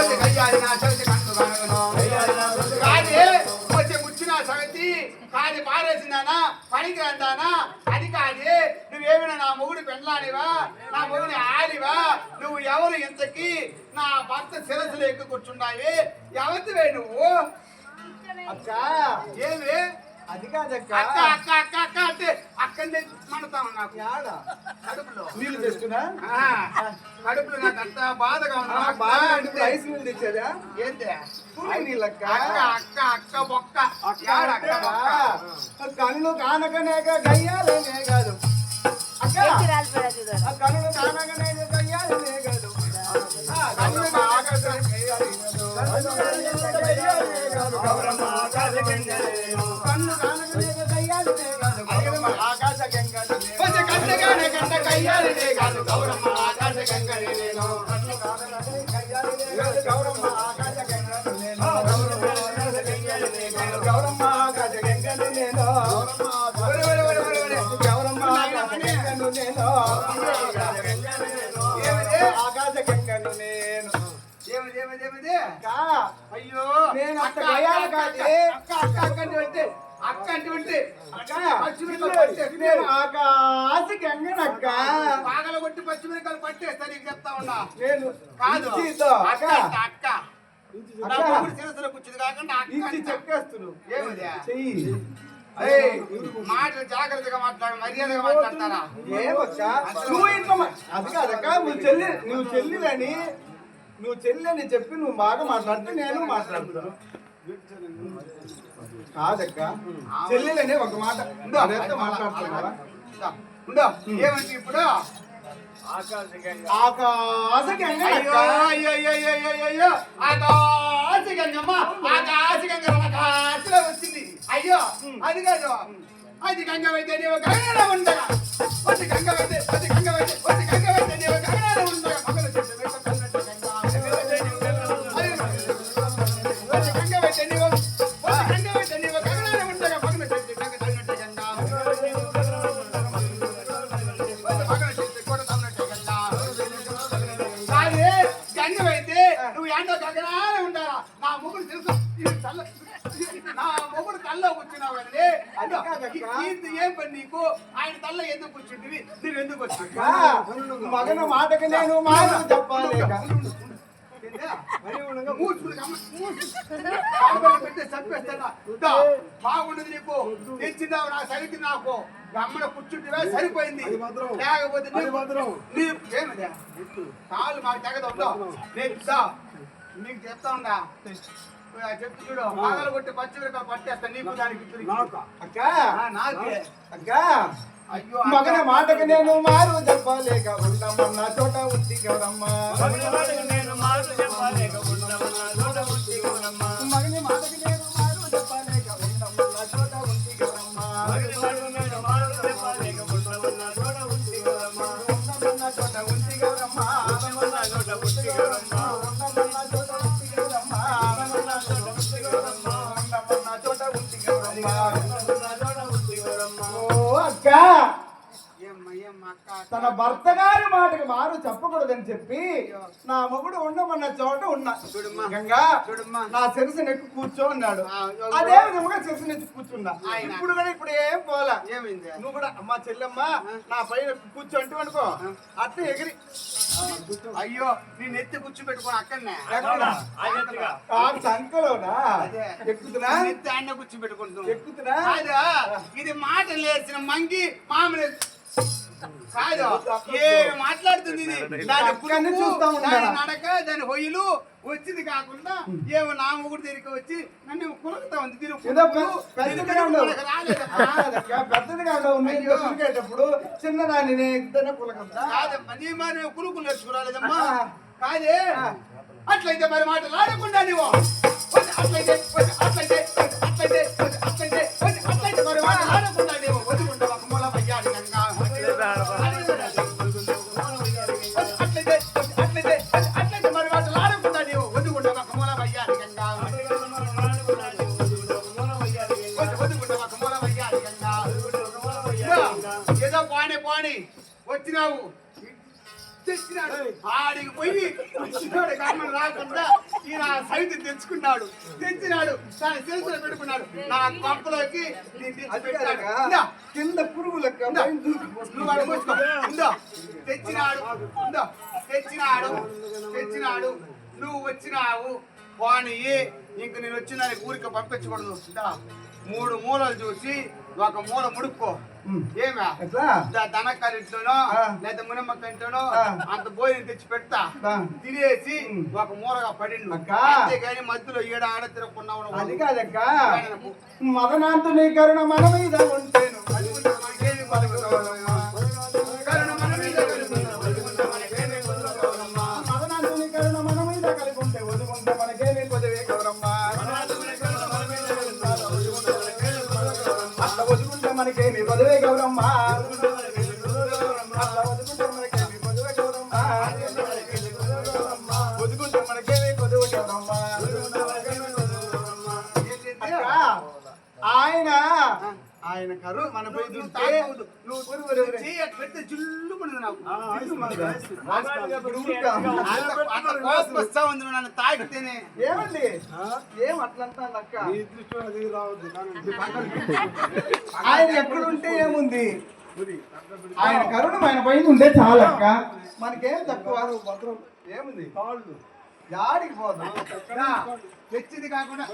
వచ్చి కయ్యాలి నా సవితి కన్ను కనగను కాదు వచ్చి ముచ్చిన సవితి కాది పారేసిందానా పనికి అందానా అది కాదు నువ్వేమైనా నా మొగుడు పెండ్లానివా నా మొగుడి ఆడివా నువ్వు ఎవరు ఇంతకి నా భర్త శిరస్సులు ఎక్కు కూర్చున్నావి ఎవరివే నువ్వు అక్క ఏమి అది కాదక్క అక్క అక్క అక్క అక్క అంటే అక్కడే కడుపులో. నీళ్ళు కడుపులో నాకు అంత బాధగా బాగా అంటే ఐస్ నీళ్ళు తెచ్చేదా ఏంటి? అక్క అక్క బొక్క. కళ్ళు కానకనేక గయ్యాలనే కాదు అక్క ఆ కళ్ళు కానకనే గయ్యాలనే కాదు ఆ నేను? ఆకాశ గంగను నేను? అక్క, అయ్యో. నేను అంత అక్క, గయాలు అక్క, కాదు. అక్క అక్క అక్క అంటే అంటే అక్క అంటే అంటే అక్క, పచ్చిమిరపకాయలు పట్టేస్తే నేను ఆకాశ గంగనక్క పాగల కొట్టి పచ్చిమిరకాయలు పట్టేస్తా నీకు చెప్తా ఉన్నా. నేను కాదు. అక్క అక్క. కూర్చుంది కాకుండా. చెక్కేస్తున్నావు? చెయ్యి. ఏయ్, మాటలు జాగ్రత్తగా మాట్లాడు మర్యాదగా మాట్లాడతారా? నువ్వు ఇంట్లో అది కాదక్క నువ్వు చెల్లి నువ్వు చెల్లిలని నువ్వు చెల్లిని చెప్పి నువ్వు బాగా మాట్లాడితే నేను మాట్లాడుతున్నాను కాదక్క చెల్లెలని ఒక మాట ఉండో ఏమంటే ఇప్పుడు? ఆకాశ గంగ అయ్యో అయ్యో అయ్యో అయ్యో అయ్యో అయ్యో. ఆకాశ గంగమ్మ ఆకాశ గంగ ఆకాశలో వచ్చింది. అయ్యో అది కాదు. అది గంగ వైద్య నీవు గంగలో ఉండగా వచ్చి గంగ వైద్య వచ్చి గంగ వైద్య వచ్చి గంగ వైద్య నీవు గంగలో ఉండగా ఆయన తల్ల ఎందుకు కూర్చుంటివి నువ్వు ఎందుకు వచ్చి మగన మాటకి నేను మాట చెప్పాలేక పెట్టి చంపేస్తాడా బాగుండదు నీకు. తెచ్చినావు నా సరికి నాకు. గమ్మన కూర్చుంటివే సరిపోయింది. లేకపోతే. నీ-? కాలు మాకు తెగదు ఉందో నేను నీకు చెప్తా ఉందా చెప్తు చూడు పగలు కొట్టి పచ్చిమిరకాయలు పట్టేస్తా నీకు దానికి ఇద్దరికి. అక్క. ఆ, నాకే. అక్క. అయ్యో మగన మాటకి నేను మారు చెప్పలేక ఉండమన్న చోట ఉంది మగని మాటకి నేను మారు చెప్పలేక ఉండమన్న చోట ఉంది తన భర్త గారి మాటకి మారు చెప్పకూడదని చెప్పి నా మొగుడు ఉండమన్న చోట ఉన్నా. గంగా. నా శిరసు నెక్కి కూర్చో అన్నాడు. అదే విధముగా శిరసు నెక్కి కూర్చున్నా. ఇప్పుడు కూడా ఇప్పుడు ఏం పోలా? ఏమైంది? నువ్వు కూడా అమ్మా చెల్లెమ్మ నా పైన కూర్చో అంటూ అనుకో. అట్లా ఎగిరి. అయ్యో నేను ఎత్తి కూర్చో పెట్టుకోను అక్కడనే అదే. ఎక్కుతున్నా? నేను ఎత్తి ఆయన కూర్చో ఎక్కుతున్నా? ఇది మాట లేచిన మంగి మామూలు కాదు. మాట్లాడుతుంది ఇది? దాని అక్కడిని పులుపు, చూస్తా ఉన్నారా? దాని నడక దాని హొయ్యలు వచ్చింది కాకుండా ఏమో నా ముగ్గురు దగ్గరికి వచ్చి నన్ను కులకుతా ఉంది. దీని ఏదో పులుపు, పె- దీని పెద్దదిగా పులుపు ఉండవు. నాకు రాలేదమ్మా. కాదక్క, పెద్దదిగా ఉండవు. నేను అయ్యో. దొరికేటప్పుడు చిన్నదాన్ని నేను ఎక్కుతానే పులకద్దా కాదమ్మా నీ మరి కులుకులు నేర్చుకోరాలేదమ్మా. కాదే? అట్లయితే మరి మాటలు ఆడకుండా నీవు. అట్లయితే పోనీ వచ్చినావు. తెచ్చినాడు. ఆడికి పోయి వచ్చినాడు. కర్మ రాకుండా సైట్ తెచ్చుకున్నాడు. తెచ్చినాడు. తన చేతిలో పెట్టుకున్నాడు. నా ఇందా, కింద పురుగు లెక్క ఇందా, పైన దూకిపోతుంది. నువ్వు వాడు మూసుకో. ఇందా, తెచ్చినాడు. తెచ్చినాడు. తెచ్చినాడు. నువ్వు వచ్చినావు. వాణి ఇంక నేను వచ్చిన ఊరికి పంపించకూడదు మూడు మూలలు చూసి ఒక మూల ముడుక్కో. ఏమే దనకారి ఇంట్లోనో. లేదా మునమ్మక్క ఇంట్లోనో. అంత భోజనం తెచ్చి పెడతా. తినేసి. ఒక మూలగా పడిండు. అంతేగాని మధ్యలో ఏడ ఆడ తిరగకుండా అది కాదక్క మదనాంతుని కరుణ మన మీద ఉంటేను మనకేమి పదవే గౌరమ్మ మనకేమి ఆయన ఆయన కరు మన పోయి చూస్తే. నువ్వు పెడితే ఉంది నన్ను తాకితేనే ఏమండి? ఏం అట్లంతా అక్క ఆయన ఎక్కడుంటే ఏముంది? ఆయన కరుణ ఆయన పైన ఉంటే చాలక్క. మనకేం తక్కువ? ఏముంది? యాడికి పోదాం? తెచ్చింది కాకుండా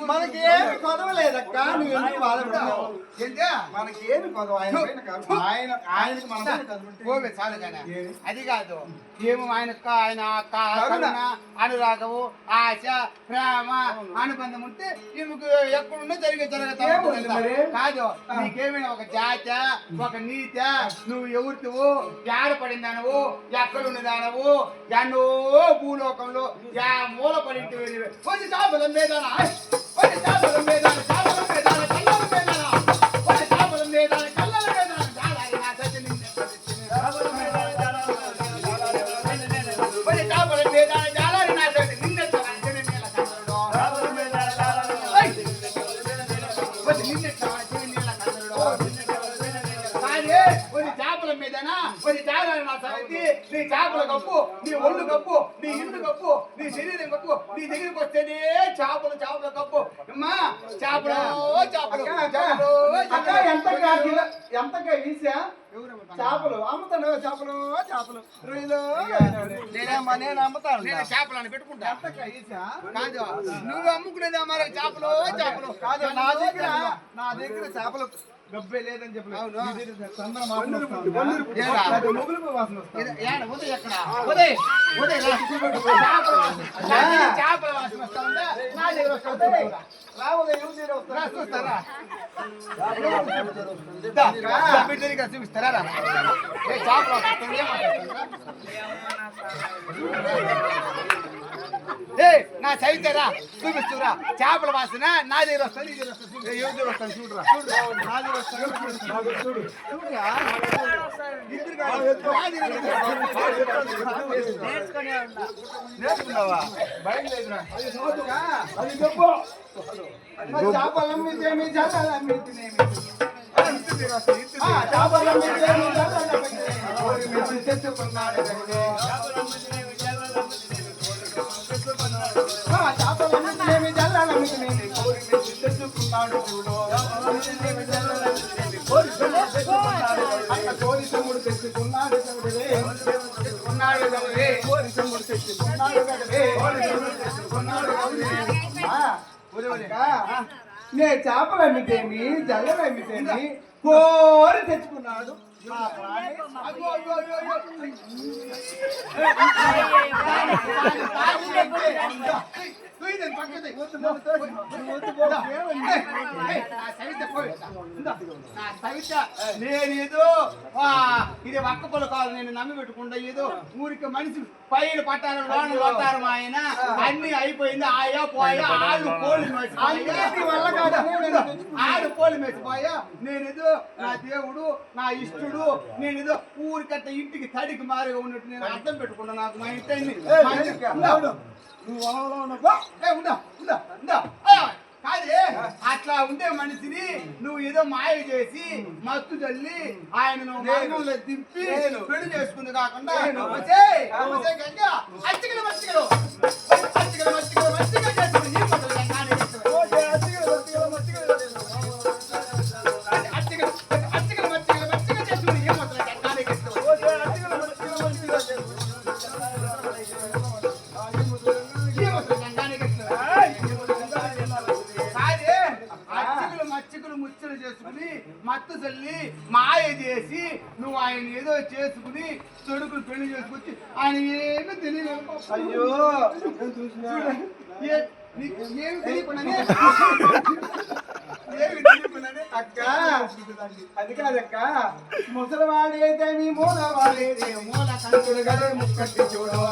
మనకి ఏమి కొదవలేదక్క? నువ్వు ఎందుకు బాధపడతావు? ఏంటా? మనకి ఏమి కొదవ? ఆయన ఆయన ఆయనకి మన చాలు కానీ? అది కాదు. ఏమో ఆయన ఆయన కరుణ. అనురాగము ఆశ ప్రేమ అనుబంధం ఉంటే ఈమెకు ఎక్కడున్నా జరిగే జరగతా? కాదు. నీకేమైనా ఒక జాత ఒక నీత నువ్వు ఎవరితువు యాడ పడిందానవు ఎక్కడ ఉన్నదానవు ఎన్నో భూలోకంలో యా మూల పడింటి కొన్ని చాపల మీద కొన్ని చాపల మీద చాపల మీద కళ్ళల మీద కొన్ని చాపల మీద కళ్ళల మీద చేపల కప్పు నీ ఒళ్ళు కప్పు నీ ఇల్లు కప్పు నీ శరీరం కప్పు నీ దగ్గరికి వస్తేనే చేపలు చేపల కప్పు. అమ్మా చేపలు చేపలు ఎంతగా ఎంతగా అమ్ముతాను చేపలు చేపలు. రొయ్యలు నేనేమ్మా నేను అమ్ముతాను. నేను చేపలు అని పెట్టుకుంటా. ఎంతగా ఈసా కాదు. నువ్వు అమ్ముకునేది మరి చేపలు చేపలు. కాదు నా దగ్గర నా దగ్గర చేపలు గబ్బే లేదని చెప్పలేదు. చూపిస్తారా చేపల వాసన వస్తుంది, ఏం మాట్లాడుతున్నారా? ఏ నా చదివితారా చూపిస్తురా చేపల వాసన నా దగ్గర వస్తుంది నీ దగ్గర వస్తుంది చూడు. ఏ, ఎవరి దగ్గర వస్తుంది చూడరా చూడరా నా దగ్గర వస్తుంది ఎవరి దగ్గర వస్తుంది? చూడు. చూడురా. ఇద్దరు కాదు. నా దగ్గర వస్తుంది. నేర్చుకున్నావా బయలుదేరురా. అది సోదుగా, అది చెప్పు. మరి చేపలు అమ్మితేమి, చేపలు అమ్మితేనేమి. ఆ, చేపలు అమ్మితేమి, చేపలు అమ్మితేనేమి. కోరి మెచ్చి తెచ్చుకున్నాడు తెచ్చుకున్నాడు శివుడు. కోరి అట్లా కోరి తమ్ముడు తెచ్చుకున్నాడు కదవే. కోరి తమ్ముడు తెచ్చుకున్నాడు కోరి తమ్ముడు తెచ్చుకున్నాడు నే చేపలు అమ్మితేమి జల్లలు అమ్మితేమి కోరి తెచ్చుకున్నాడు నేనేదో ఇది ఒక్క పొల కాదు నేను నమ్మి పెట్టుకుంటా ఏదో ఊరికి మనిషి పైలు పట్టారు లోన పట్టారు మా ఆయన అన్ని అయిపోయింది ఆయా పోయా ఆళ్ళు కోళ్ళు అందుకే నీ వల్ల కాదని నేను ఆడు కోళ్ళు మేసిపోయా నేనేదో నా దేవుడు నా ఇష్టుడు నేనేదో ఊరికట్ట ఇంటికి తడికి మారిగా ఉన్నట్టు నేను అర్థం పెట్టుకున్నా నాకు మా ఇంటి కాదే అట్లా ఉండే మనిషిని నువ్వు ఏదో మాయ చేసి మత్తు చల్లి ఆయన దింపి నేను. పెళ్ళి చేసుకుంది కాకుండా నేను. అచ్చికలు మచ్చికలు. మచ్చికలు మచ్చికలు చేసుకుని పెళ్ళి చేసుకొచ్చి ఆయన ఏమీ తెలియలేదు. పాపం. అయ్యో ఏమి తెలియకుండానే ఏమి తెలియకుండానే అక్క అది కాదక్క ముసలివాడైతే మీ మూలవాడైతే మూల కంచుడు గదే ముక్కట్టి చూడు.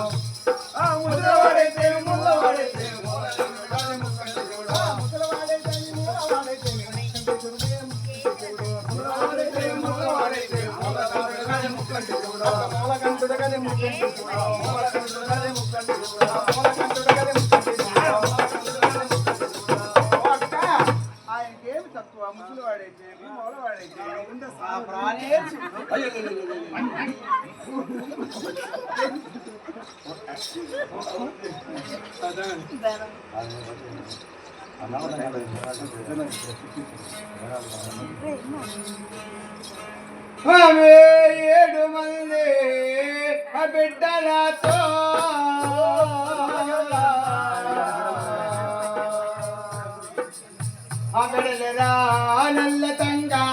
ముసలివాడైతే మూలవాడైతే మూల కంచుడు గదే ముక్కట్టి చూడు ఆ ముసలివాడైతే మీ మూలవాడైతే మీ ముక్కట్టి చూడు ముసలివాడైతే మూలవాడైతే మూల కంచుడు గదే ముక్కట్టి చూడు మూల కంచుడు గదే ముక్కట్టి చూడు మూల కంచుడు గదే ముక్కట్టి చూడు మూల కంచుడు గదే ముక్కట్టి చూడు ఓ అక్క ఆయనకేమి తక్కువ ముసలివాడైతే మీ మూలవాడైతే ఆ ప్రాణే అయ్యో ఆమె ఏడు మంది ఆ బిడ్డలతో అగడలరా నల్ల తంగా.